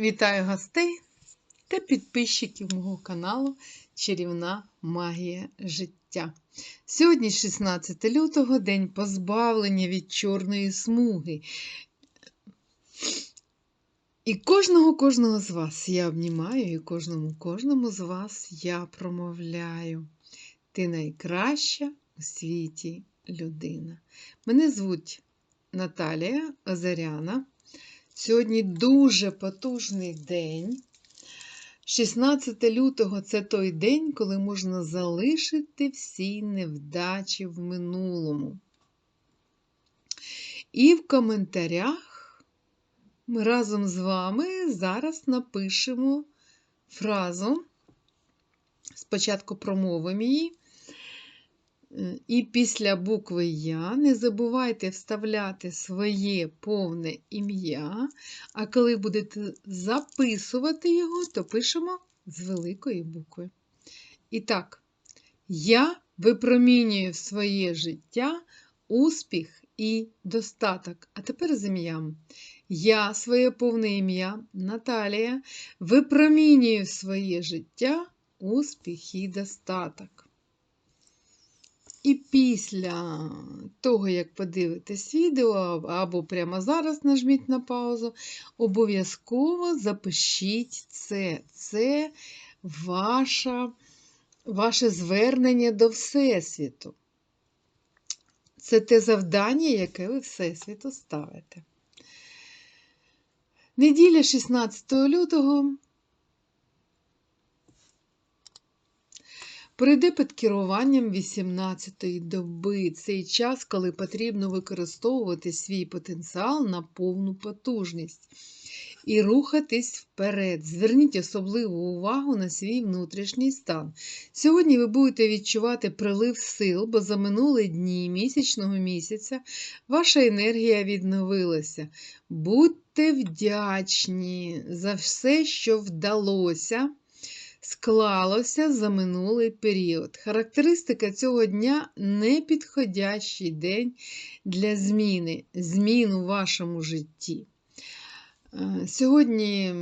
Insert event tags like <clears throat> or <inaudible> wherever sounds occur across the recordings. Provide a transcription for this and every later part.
Вітаю гостей та підписчиків мого каналу Чарівна Магія життя. Сьогодні 16 лютого, день позбавлення від чорної смуги. І кожного кожного з вас я обнімаю, і кожному кожному з вас я промовляю. Ти найкраща у світі людина. Мене звуть Наталія Озаряна. Сьогодні дуже потужний день. 16 лютого це той день, коли можна залишити всі невдачі в минулому. І в коментарях ми разом з вами зараз напишемо фразу. Спочатку промовимо її. І після букви Я не забувайте вставляти своє повне ім'я, а коли будете записувати його, то пишемо з великої букви. І так, я випромінюю в своє життя успіх і достаток. А тепер з ім'ям. Я своє повне ім'я Наталія випромінюю в своє життя успіх і достаток. І після того, як подивитесь відео, або прямо зараз нажміть на паузу, обов'язково запишіть це. Це ваша, ваше звернення до Всесвіту. Це те завдання, яке ви Всесвіту ставите. Неділя 16 лютого. Прийде під керуванням 18-ї доби цей час, коли потрібно використовувати свій потенціал на повну потужність і рухатись вперед. Зверніть особливу увагу на свій внутрішній стан. Сьогодні ви будете відчувати прилив сил, бо за минулі дні місячного місяця ваша енергія відновилася. Будьте вдячні за все, що вдалося склалося за минулий період. Характеристика цього дня непідходящий день для зміни, змін у вашому житті. Е, сьогодні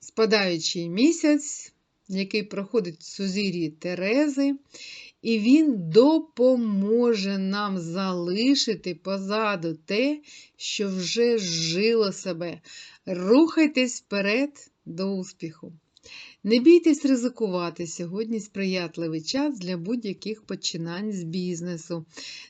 спадаючий місяць, який проходить в сузір'ї Терези, і він допоможе нам залишити позаду те, що вже жило себе. Рухайтесь вперед до успіху. Не бійтесь ризикувати сьогодні сприятливий час для будь-яких починань з бізнесу,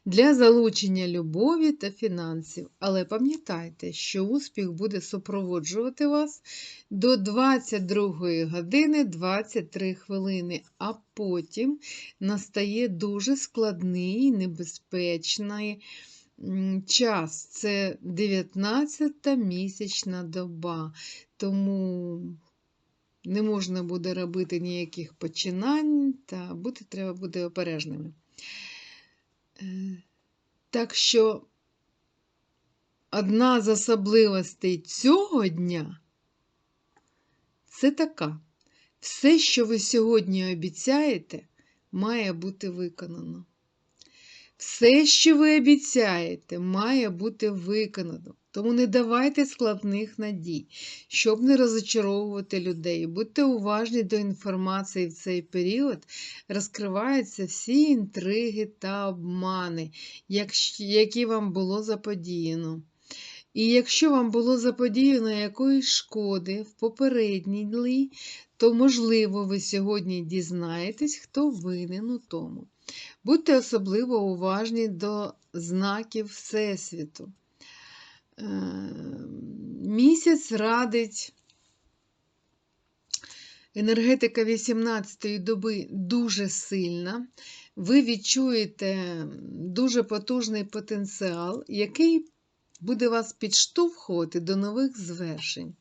для залучення любові та фінансів. Але пам'ятайте, що успіх буде супроводжувати вас до 22 години 23 хвилини, а потім настає дуже складний і небезпечний час. Це 19-та місячна доба. Тому не можна буде робити ніяких починань, та бути треба буде обережними. Е, так що одна з особливостей цього дня це така. Все, що ви сьогодні обіцяєте, має бути виконано. Все, що ви обіцяєте, має бути виконано. Тому не давайте складних надій, щоб не розочаровувати людей. Будьте уважні до інформації в цей період, розкриваються всі інтриги та обмани, які вам було заподіяно. І якщо вам було заподіяно якоїсь шкоди в попередній дні, то, можливо, ви сьогодні дізнаєтесь, хто винен у тому. Будьте особливо уважні до знаків Всесвіту. Е, місяць радить енергетика 18-ї доби дуже сильна. Ви відчуєте дуже потужний потенціал, який буде вас підштовхувати до нових звершень,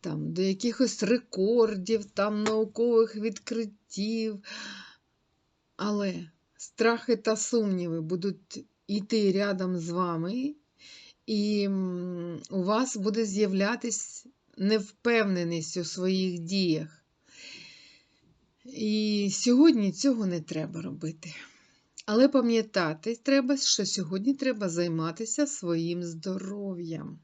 там, до якихось рекордів, там, наукових відкриттів. Але страхи та сумніви будуть йти рядом з вами і у вас буде з'являтись невпевненість у своїх діях. І сьогодні цього не треба робити. Але пам'ятати треба, що сьогодні треба займатися своїм здоров'ям.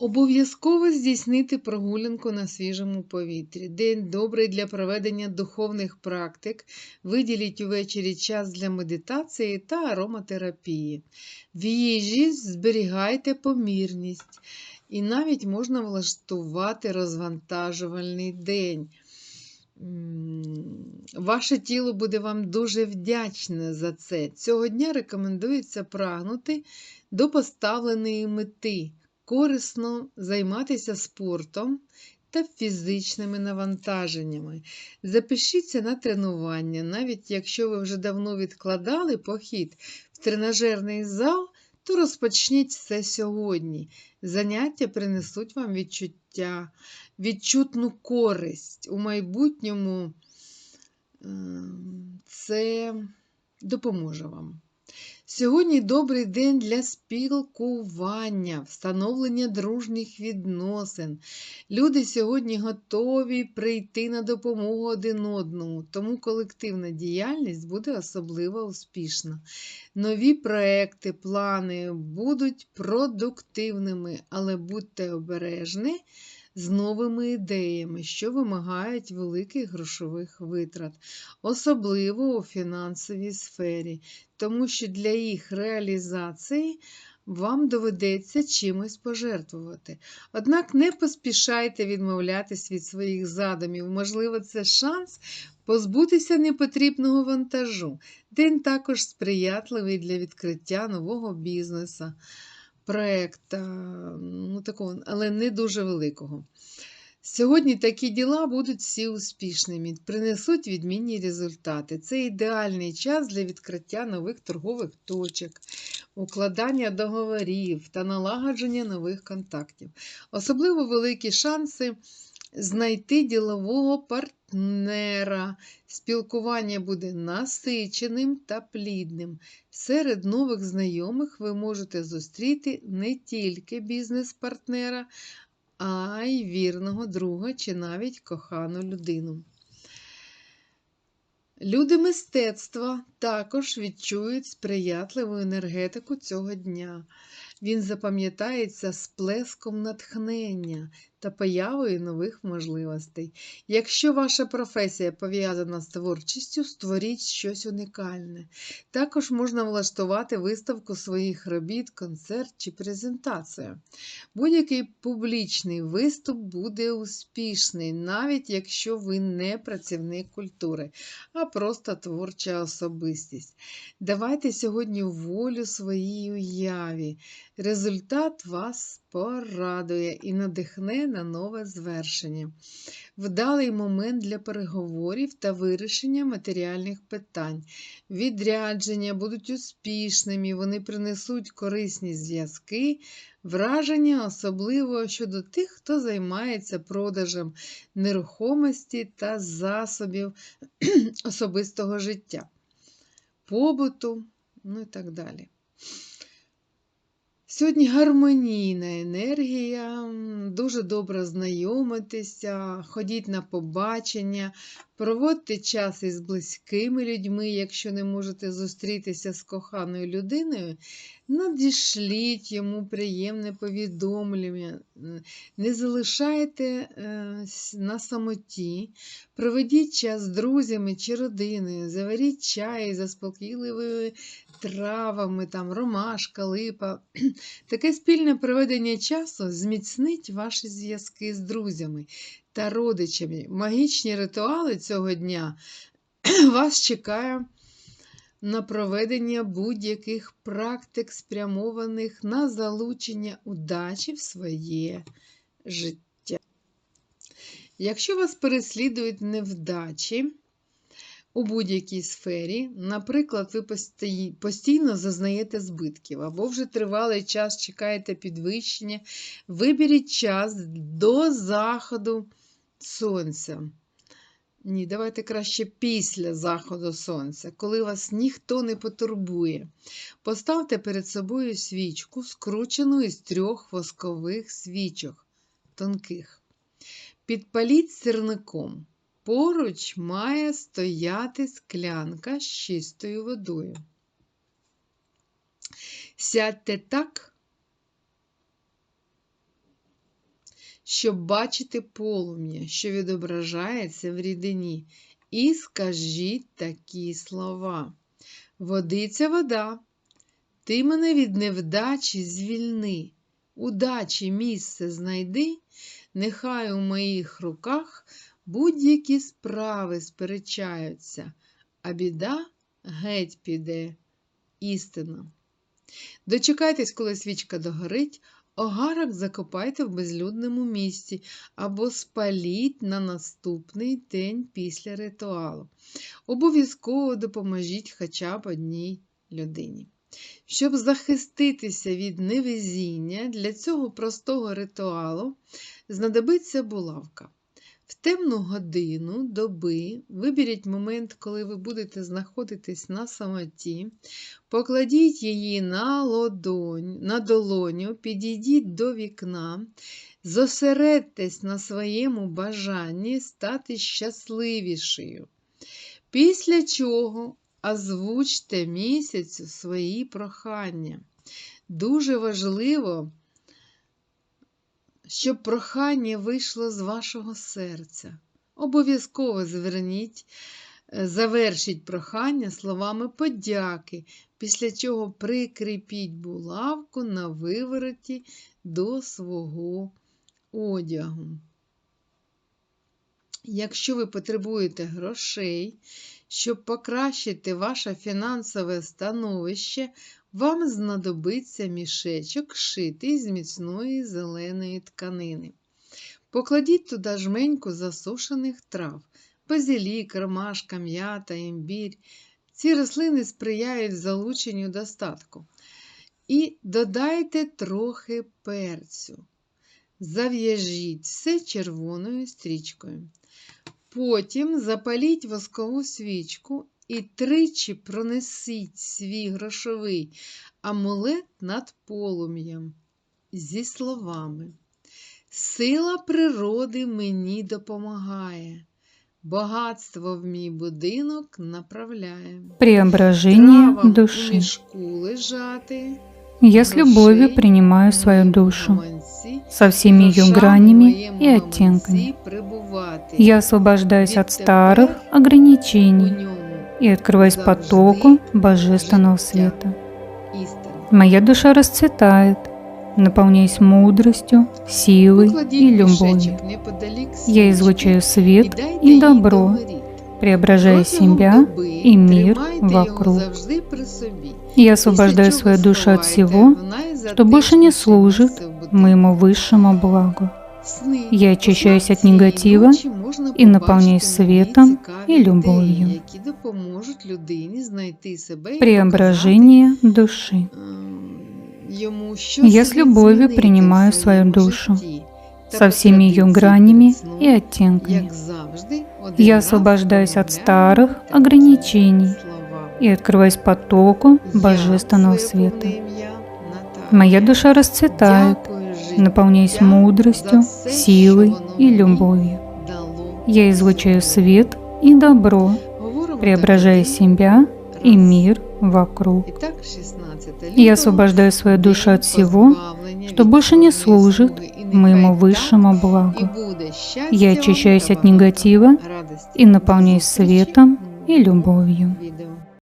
Обов'язково здійснити прогулянку на свіжому повітрі. День добрий для проведення духовних практик. Виділіть увечері час для медитації та ароматерапії. В їжі зберігайте помірність. І навіть можна влаштувати розвантажувальний день. Ваше тіло буде вам дуже вдячне за це. Цього дня рекомендується прагнути до поставленої мети корисно займатися спортом та фізичними навантаженнями. Запишіться на тренування, навіть якщо ви вже давно відкладали похід в тренажерний зал, то розпочніть це сьогодні. Заняття принесуть вам відчуття, відчутну користь. У майбутньому ем, це допоможе вам. Сьогодні добрий день для спілкування, встановлення дружніх відносин. Люди сьогодні готові прийти на допомогу один одному, тому колективна діяльність буде особливо успішна. Нові проекти, плани будуть продуктивними, але будьте обережні з новими ідеями, що вимагають великих грошових витрат, особливо у фінансовій сфері, тому що для їх реалізації вам доведеться чимось пожертвувати. Однак не поспішайте відмовлятись від своїх задумів. Можливо, це шанс позбутися непотрібного вантажу. День також сприятливий для відкриття нового бізнесу проєкта, ну, такого, але не дуже великого. Сьогодні такі діла будуть всі успішними, принесуть відмінні результати. Це ідеальний час для відкриття нових торгових точок, укладання договорів та налагодження нових контактів. Особливо великі шанси знайти ділового партнера. Спілкування буде насиченим та плідним. Серед нових знайомих ви можете зустріти не тільки бізнес-партнера, а й вірного друга чи навіть кохану людину. Люди мистецтва також відчують сприятливу енергетику цього дня. Він запам'ятається сплеском натхнення та появою нових можливостей. Якщо ваша професія пов'язана з творчістю, створіть щось унікальне. Також можна влаштувати виставку своїх робіт, концерт чи презентацію. Будь-який публічний виступ буде успішний, навіть якщо ви не працівник культури, а просто творча особистість. Давайте сьогодні волю своїй уяві. Результат вас порадує і надихне на нове звершення. Вдалий момент для переговорів та вирішення матеріальних питань. Відрядження будуть успішними, вони принесуть корисні зв'язки, враження, особливо щодо тих, хто займається продажем нерухомості та засобів <clears throat> особистого життя, побуту, ну і так далі. Сьогодні гармонійна енергія, дуже добре знайомитися, ходіть на побачення, проводьте час із близькими людьми, якщо не можете зустрітися з коханою людиною, надішліть йому приємне повідомлення, не залишайте е, на самоті, проведіть час з друзями чи родиною, заваріть чай заспокійливою травами, там, ромашка, липа. Таке спільне проведення часу зміцнить ваші зв'язки з друзями та родичами. Магічні ритуали цього дня <clears throat> вас чекає на проведення будь-яких практик, спрямованих на залучення удачі в своє життя. Якщо вас переслідують невдачі, у будь-якій сфері, наприклад, ви постійно зазнаєте збитків, або вже тривалий час чекаєте підвищення, виберіть час до заходу сонця. Ні, давайте краще після заходу сонця, коли вас ніхто не потурбує. Поставте перед собою свічку, скручену із трьох воскових свічок тонких. Підпаліть сирником. Поруч має стояти склянка з чистою водою. Сядьте так, щоб бачити полум'я, що відображається в рідині. І скажіть такі слова. Водиця вода, ти мене від невдачі звільни, удачі місце знайди, нехай у моїх руках будь-які справи сперечаються, а біда геть піде. Істина. Дочекайтесь, коли свічка догорить, огарок закопайте в безлюдному місці або спаліть на наступний день після ритуалу. Обов'язково допоможіть хоча б одній людині. Щоб захиститися від невезіння, для цього простого ритуалу знадобиться булавка. В темну годину доби виберіть момент, коли ви будете знаходитись на самоті, покладіть її на, ладонь, на долоню, підійдіть до вікна, зосередьтесь на своєму бажанні стати щасливішою. Після чого озвучте місяцю свої прохання. Дуже важливо щоб прохання вийшло з вашого серця. Обов'язково зверніть, е, завершіть прохання словами подяки, після чого прикріпіть булавку на вивороті до свого одягу. Якщо ви потребуєте грошей, щоб покращити ваше фінансове становище, вам знадобиться мішечок, шитий з міцної зеленої тканини. Покладіть туди жменьку засушених трав, базилік, ромашка, м'ята, імбір. Ці рослини сприяють залученню достатку. І додайте трохи перцю. Зав'яжіть все червоною стрічкою. Потім запаліть воскову свічку і тричі пронесіть свій грошовий амулет над полум'ям зі словами. Сила природи мені допомагає, багатство в мій будинок направляє. Преображение души. лежати, Я с любовью грошей принимаю свою душу со всеми ее гранями и оттенками. Я освобождаюсь от старых ограничений и открываюсь завжди потоку божественного життя. света. істина. Моя душа расцветает, наполняясь мудростью, силой Покладіть и любовью. мішечок неподалік Я свічки излучаю і свет дайте и їй добро, догоріти. преображая Протягом себя, доби і мир тримайте вокруг. Його завжди при собі. и освобождаю свою душу от всего, что больше не служит моему высшему благу. Я очищаюсь от негатива і наполняюсь светом и любовью. які допоможуть людині знайти себе і Преображение души. показати, ем, йому що Я с слід любовью змінити в принимаю свою своєму душу житті та со всеми по ее традиції гранями перед сном, и оттенками. як завжди, один Я раз освобождаюсь от промовляю старых такі ограничений слова. и открываюсь потоку Я, божественного своє света. повне ім'я Наталя, Моя душа расцветает, дякую життю наполняясь за мудростью, все, силой що воно и мені любовью. Дало Я излучаю свет и добро, Говоримо преображая так, себя и раз. мир вокруг. І так, 16 Я лютого, освобождаю свою душу день от всего, позбавлення что від больше не хворобної служит смуги. І нехай моему так высшему і благу. буде щастя Я вам очищаюсь та от багато негатива радості. и наполняюсь До зустрічі светом в и новому любовью. відео.